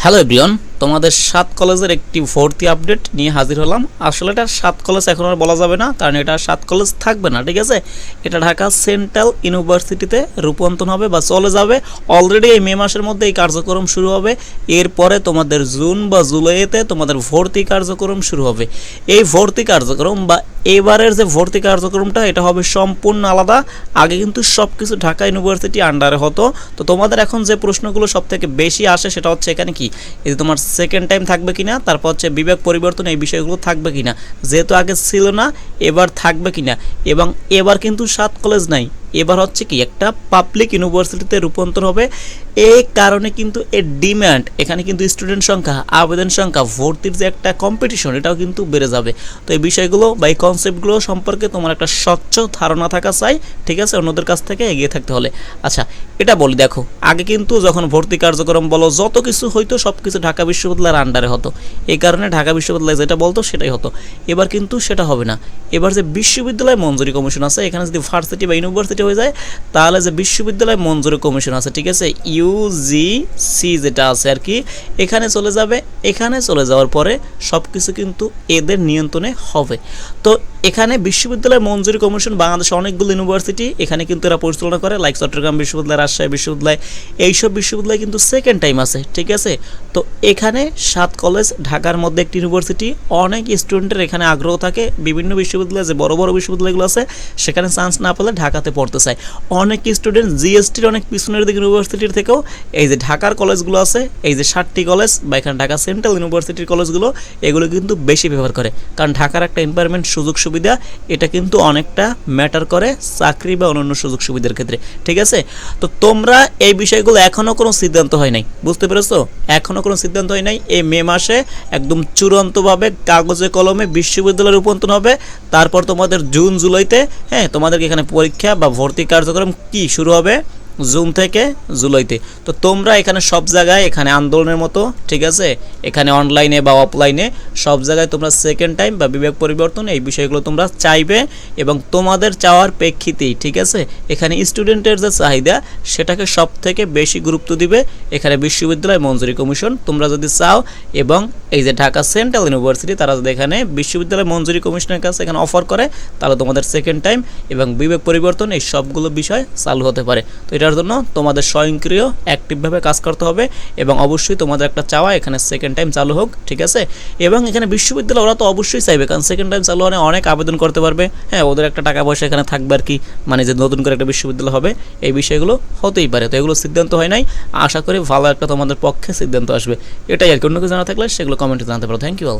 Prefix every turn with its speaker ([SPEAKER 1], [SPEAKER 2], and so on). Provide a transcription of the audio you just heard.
[SPEAKER 1] Hello everyone তোমাদের সাত কলেজের একটি ভর্তি আপডেট নিয়ে হাজির হলাম। আসলে এটা সাত কলেজ এখন আর বলা যাবে না, কারণ এটা সাত কলেজ থাকবে না, ঠিক আছে? এটা ঢাকা সেন্ট্রাল ইউনিভার্সিটিতে রূপান্তর হবে বা চলে যাবে। অলরেডি এই মে মাসের মধ্যে এই কার্যক্রম শুরু হবে। এরপরে তোমাদের জুন বা জুলাইতে তোমাদের ভর্তি কার্যক্রম শুরু হবে। এই ভর্তি কার্যক্রম বা এবারের যে ভর্তি কার্যক্রমটা, এটা হবে সম্পূর্ণ আলাদা। আগে কিন্তু সব কিছু ঢাকা ইউনিভার্সিটি আন্ডারে হতো। তো তোমাদের এখন যে প্রশ্নগুলো সব থেকে বেশি আসে সেটা হচ্ছে এখানে কি? এই যে তোমার সেকেন্ড টাইম থাকবে কিনা, তারপর হচ্ছে বিবেক পরিবর্তন এই বিষয়গুলো থাকবে কিনা। যেহেতু আগে ছিল না, এবার থাকবে কিনা। এবং এবার কিন্তু সাত কলেজ নাই। এবার হচ্ছে কি, একটা পাবলিক ইউনিভার্সিটিতে রূপান্তর হবে। এই কারণে কিন্তু এর ডিম্যান্ড এখানে কিন্তু স্টুডেন্ট সংখ্যা, আবেদন সংখ্যা, ভর্তির যে একটা কম্পিটিশন এটাও কিন্তু বেড়ে যাবে। তো এই বিষয়গুলো বা এই কনসেপ্টগুলো সম্পর্কে তোমার একটা স্বচ্ছ ধারণা থাকা চাই, ঠিক আছে? অন্যদের কাছ থেকে এগিয়ে থাকতে হলে। আচ্ছা এটা বলি, দেখো, আগে কিন্তু যখন ভর্তি কার্যক্রম বলো, যত কিছু হইতো, সব কিছু ঢাকা বিশ্ববিদ্যালয়ের আন্ডারে হতো। এই কারণে ঢাকা বিশ্ববিদ্যালয় যেটা বলতো, সেটাই হতো। এবার কিন্তু সেটা হবে না। এবার যে বিশ্ববিদ্যালয় মঞ্জুরি কমিশন আছে, এখানে যদি ভার্সিটি বা ইউনিভার্সিটি হয়ে যায়, তাহলে যে বিশ্ববিদ্যালয় মঞ্জুরি কমিশন আছে, ঠিক আছে? ইউজিসি যেটা আছে আর কি, এখানে চলে যাবে। এখানে চলে যাওয়ার পরে সব কিছু কিন্তু এদের নিয়ন্ত্রণে হবে। তো এখানে বিশ্ববিদ্যালয় মঞ্জুরি কমিশন, বাংলাদেশে অনেকগুলো ইউনিভার্সিটি, এখানে কিন্তু এরা পরিচালনা করে লাইক চট্টগ্রাম বিশ্ববিদ্যালয়, রাজশাহী বিশ্ববিদ্যালয়, এইসব বিশ্ববিদ্যালয় কিন্তু সেকেন্ড টাইম আছে, ঠিক আছে? তো এখানে সাত কলেজ ঢাকার মধ্যে একটি ইউনিভার্সিটি, অনেক স্টুডেন্টের এখানে আগ্রহ থাকে। বিভিন্ন বিশ্ববিদ্যালয়, যে বড় বড় বিশ্ববিদ্যালয়গুলো আছে, সেখানে চান্স না পেলে ঢাকাতে পড়তে চায়। অনেক স্টুডেন্ট জিএসটির অনেক পিছনের দিকে ইউনিভার্সিটির থেকেও এই যে ঢাকার কলেজগুলো আছে, এই যে ষাটটি কলেজ বা এখানে ঢাকা সেন্ট্রাল ইউনিভার্সিটির কলেজগুলো এগুলো কিন্তু বেশি ব্যবহার করে। কারণ ঢাকার একটা এনভায়রনমেন্ট সুযোগ সুবিধা, এটা কিন্তু অনেকটা ম্যাটার করে চাকরি বা অন্যান্য সুযোগ সুবিধার ক্ষেত্রে। ঠিক আছে? তো তোমরা এই বিষয়গুলো এখনও কোনো সিদ্ধান্ত হয় নাই। বুঝতে পেরেছ? এখনও কোনো সিদ্ধান্ত হয় নাই। এই মে মাসে একদম চূড়ান্তভাবে কাগজে কলমে বিশ্ববিদ্যালয়ে রূপান্তর হবে। তারপর তোমাদের জুন, জুলাইতে হ্যাঁ তোমাদেরকে এখানে পরীক্ষা বা ভর্তি কার্যক্রম কি শুরু হবে? জুন থেকে জুলাইতে। তো তোমরা এখানে সব জায়গায় এখানে আন্দোলনের মতো, ঠিক আছে? এখানে অনলাইনে বা অফলাইনে সব জায়গায় তোমরা সেকেন্ড টাইম বা বিবেক পরিবর্তন এই বিষয়গুলো তোমরা চাইবে এবং তোমাদের চাওয়ার প্রেক্ষিতেই, ঠিক আছে? এখানে স্টুডেন্টের যে চাহিদা, সেটাকে সব থেকে বেশি গুরুত্ব দিবে এখানে বিশ্ববিদ্যালয় মঞ্জুরি কমিশন। তোমরা যদি চাও এবং এই যে ঢাকা সেন্ট্রাল ইউনিভার্সিটি, তারা যদি এখানে বিশ্ববিদ্যালয় মঞ্জুরি কমিশনের কাছে এখানে অফার করে, তাহলে তোমাদের সেকেন্ড টাইম এবং বিবেক পরিবর্তন এই সবগুলো বিষয় চালু হতে পারে। তো এটার জন্য তোমাদের স্বয়ংক্রিয় অ্যাক্টিভভাবে কাজ করতে হবে এবং অবশ্যই তোমাদের একটা চাওয়া এখানে সেকেন্ড টাইম চালু হোক, ঠিক আছে? এবং এখানে বিশ্ববিদ্যালয় ওরা তো অবশ্যই চাইবে, কারণ সেকেন্ড টাইম চালু হলে অনেক আবেদন করতে পারবে। হ্যাঁ ওদের একটা টাকা পয়সা এখানে থাকবে আর কি মানে যে নতুন করে একটা বিশ্ববিদ্যালয় হবে, এই বিষয়গুলো হতেই পারে। তো এগুলো সিদ্ধান্ত হয় নাই। আশা করি ভালো একটা তোমাদের পক্ষে সিদ্ধান্ত আসবে। এটাই আর কি। অন্য কিছু জানা থাকলে সেগুলো কমেন্টে জানাতে পারো। Thank you all